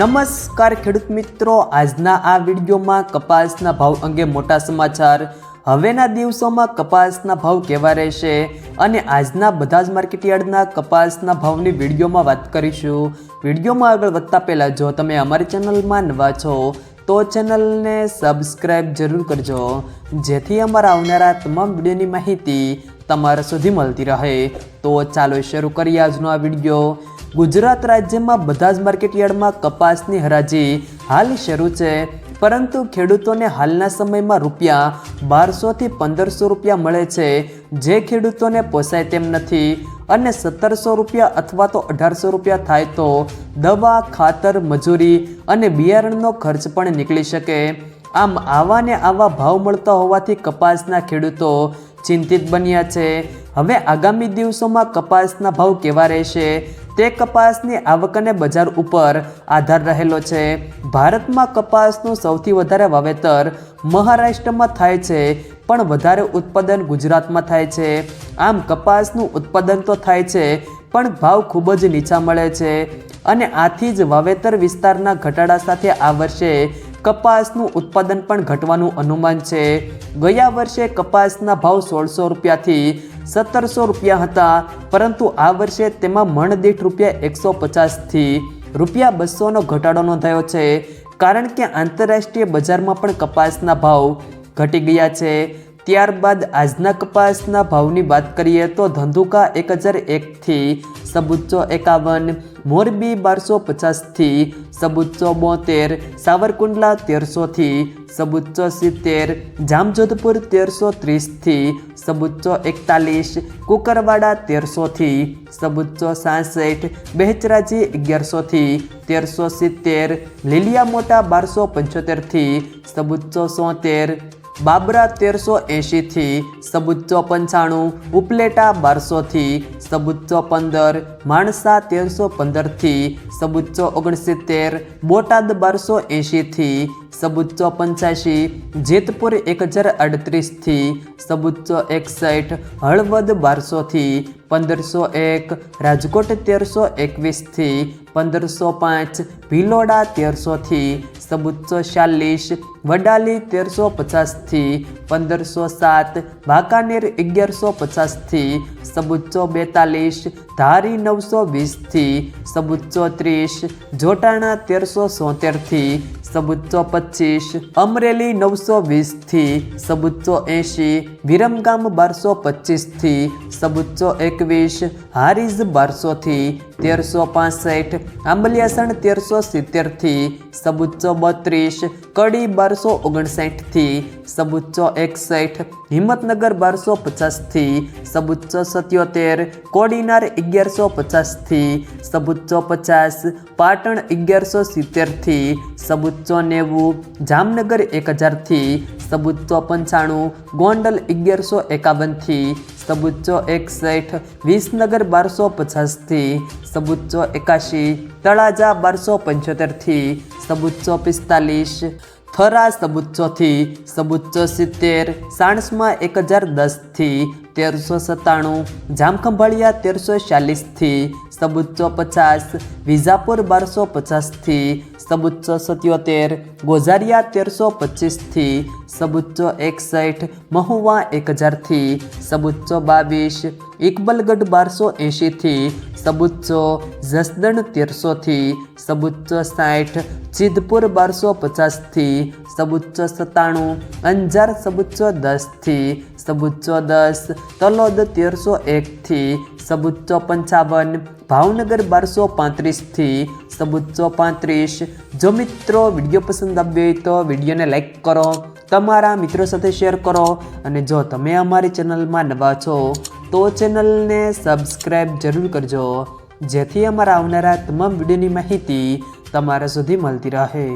નમસ્કાર, ખેડૂત મિત્રો. આજના આ વિડીયોમાં કપાસના ભાવ અંગે મોટા સમાચાર. હવેના દિવસોમાં કપાસના ભાવ કેવા રહેશે અને આજના બધા જ માર્કેટયાર્ડના કપાસના ભાવની વિડીયોમાં વાત કરીશું. વિડીયોમાં આગળ વધતા પહેલાં જો તમે અમારી ચેનલમાં નવા છો, તો ચેનલને સબસ્ક્રાઈબ જરૂર કરજો, જેથી અમારા આવનારા તમામ વિડીયોની માહિતી તમારા સુધી મળતી રહે. તો ચાલો શરૂ કરીએ આજનો આ વીડિયો. ગુજરાત રાજ્યમાં બધા જ માર્કેટયાર્ડમાં કપાસની હરાજી હાલ શરૂ છે. પરંતુ ખેડૂતોને હાલના સમયમાં રૂપિયા બારસોથી પંદરસો રૂપિયા મળે છે. જે ખેડૂતોને પોસાય તેમ નથી અને સત્તરસો રૂપિયા અથવા તો અઢારસો રૂપિયા થાય તો દવા, ખાતર, મજૂરી અને બિયારણનો ખર્ચ પણ નીકળી શકે. આમ આવા ને આવા ભાવ મળતા હોવાથી કપાસના ખેડૂતો ચિંતિત બન્યા છે. હવે આગામી દિવસોમાં કપાસના ભાવ કેવા રહેશે? તે કપાસની આવક અને બજાર ઉપર આધાર રહેલો છે. ભારતમાં કપાસનું સૌથી વધારે વાવેતર મહારાષ્ટ્રમાં થાય છે, પણ વધારે ઉત્પાદન ગુજરાતમાં થાય છે. આમ કપાસનું ઉત્પાદન તો થાય છે, પણ ભાવ ખૂબ જ નીચા મળે છે અને આથી જ વાવેતર વિસ્તારના ઘટાડા સાથે આ વર્ષે કપાસનું ઉત્પાદન પણ ઘટવાનું અનુમાન છે. ગયા વર્ષે કપાસના ભાવ સોળસો રૂપિયાથી સત્તરસો રૂપિયા હતા, પરંતુ આ વર્ષે તેમાં મણ દીઠ રૂપિયા એકસો પચાસથી રૂપિયા બસોનો ઘટાડો નોંધાયો છે. કારણ કે આંતરરાષ્ટ્રીય બજારમાં પણ કપાસના ભાવ ઘટી ગયા છે. ત્યારબાદ આજના કપાસના ભાવની વાત કરીએ તો ધંધુકા એક હજાર એકથી સબુચ્ચો એકાવન, મોરબી બારસો પચાસથી સબુચ્ચો બોતેર, સાવરકુંડલા તેરસોથી સબુચ્ચો સિત્તેર, જામજોધપુર તેરસો ત્રીસથી સબુચ્ચો એકતાલીસ, કુકરવાડા તેરસોથી સબુચ્ચો સાસઠ, બહેચરાજી અગિયારસોથી તેરસો સિત્તેર લીલિયા મોટા બારસો પંચોતેરથી સબુચ્ચો સોતેર બાબરા તેરસો એંશીથી સબુચ્ચો પંચાણું, ઉપલેટા બારસોથી સબુચ્ચો પંદર, માણસા તેરસો પંદરથી સબુચ્ચો ઓગણસિત્તેર, બોટાદ બારસો એંશીથી સબુચ્ચો પંચ્યાસી જેતપુર એક હજાર અડત્રીસથી સબુચ્ચો એકસઠ, હળવદ બારસોથી પંદરસો એક, રાજકોટ તેરસો એકવીસથી પંદરસો પાંચ, ભિલોડા તેરસોથી સબુચ્ચો ચાલીસ, વડાલી તેરસો પચાસથી પંદરસો સાત, વાંકાનેર અગિયારસો પચાસથી સબુચ્ચો બેતાલીસ, ધારી નવસો વીસથી સબુચ્ચો ત્રીસ, જોટાણા તેરસો સોતેરથી સબુચ્ચો પચીસ અમરેલી નવસો વીસથી સબુચ્ચો એંશી, વિરમગામ બારસો પચીસથી સબુચ્ચો એકવીસ, હારીજ બારસોથી, તેરસો પાસઠ, આંબલિયાસણ તેરસો સિત્તેરથી સબુચ્ચો બત્રીસ, કડી બારસો ઓગણસાઠથી સબુચ્ચો એકસઠ, હિંમતનગર બારસો પચાસથી સબુચ્ચો સત્યોતેર, કોડીનાર અગિયારસો પચાસથી સબુચ્ચો પચાસ, પાટણ અગિયારસો સિત્તેરથી સબુચ્ચો નેવું, જામનગર એક હજારથી સબુચ્ચો પંચાણું, ગોંડલ અગિયારસો એકાવનથી સબુચ્ચો એકસઠ, વિસનગર બારસો પચાસથી સબુચ્ચો એકાશી, તળાજા બારસો પંચોતેરથી સબુચ્ચો પિસ્તાલીસ, થરા સબુચ્ચોથી સબુચ્ચો સિત્તેર, સાણસમાં એક હજાર દસથી તેરસો સત્તાણું, જામખંભાળિયા તેરસો ચાલીસથી સબુચ્ચો પચાસ, વિજાપુર બારસો પચાસથી સબુચ્ચો સત્યોતેર, ગોઝારિયા તેરસો પચીસથી, સબુચ્ચો એકસઠ, મહુવા એક હજારથી સબુચ્ચો બાવીસ, ઇકબલગઢ બારસો એંશીથી, સબુચ્ચો જસદણ તેરસોથી, સબુચ્ચો સાઠ સિદ્ધપુર બારસો પચાસથી, સબુચ્ચો સત્તાણું, અંજાર સબુચ્ચો દસથી, સબુચ્ચો દસ, તલોદ તેરસો એકથી સબુચ્ચો પંચાવન, ભાવનગર બારસો પાંત્રીસથી સબુચ્ચો પાંત્રીસ. જો મિત્રો વીડિયો પસંદ આવ્યો હોય તો વિડીયોને લાઇક કરો, તમારા મિત્રો સાથે શેર કરો અને જો તમે અમારી ચેનલમાં નવા છો, તો ચેનલને સબસ્ક્રાઈબ જરૂર કરજો, જેથી અમારા આવનારા તમામ વિડીયોની માહિતી તમારા સુધી મળતી રહે.